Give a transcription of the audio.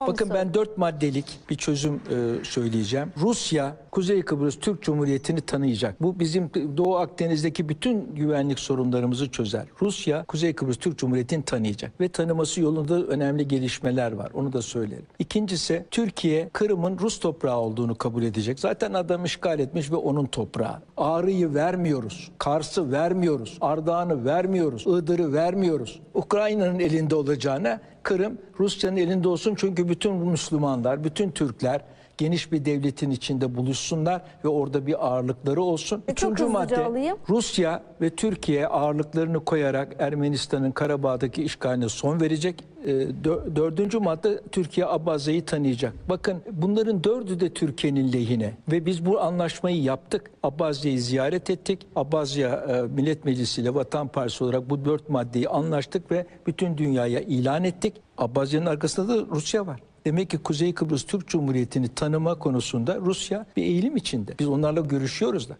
Bakın ben dört maddelik bir çözüm e, söyleyeceğim. Rusya Kuzey Kıbrıs Türk Cumhuriyeti'ni tanıyacak. Bu bizim Doğu Akdeniz'deki bütün güvenlik sorunlarımızı çözer. Rusya Kuzey Kıbrıs Türk Cumhuriyeti'ni tanıyacak ve tanıması yolunda önemli gelişmeler var. Onu da söylerim. İkincisi Türkiye Kırım'ın Rus toprağı olduğunu kabul edecek. Zaten adam işgal etmiş ve onun toprağı. Ağrı'yı vermiyoruz. Kars'ı vermiyoruz. Ardahan'ı vermiyoruz. Iğdır'ı vermiyoruz. Ukrayna'nın elinde olacağına Kırım Rusya'nın elinde olsun çünkü bütün Müslümanlar, bütün Türkler geniş bir devletin içinde buluşsunlar ve orada bir ağırlıkları olsun. E, Üçüncü madde alayım. Rusya ve Türkiye ağırlıklarını koyarak Ermenistan'ın Karabağ'daki işgaline son verecek. Dö- Dördüncü madde Türkiye Abazya'yı tanıyacak. Bakın bunların dördü de Türkiye'nin lehine ve biz bu anlaşmayı yaptık. Abazya'yı ziyaret ettik. Abazya e, Millet Meclisi ile Vatan Partisi olarak bu dört maddeyi anlaştık ve bütün dünyaya ilan ettik. Abazya'nın arkasında da Rusya var. Demek ki Kuzey Kıbrıs Türk Cumhuriyeti'ni tanıma konusunda Rusya bir eğilim içinde. Biz onlarla görüşüyoruz da.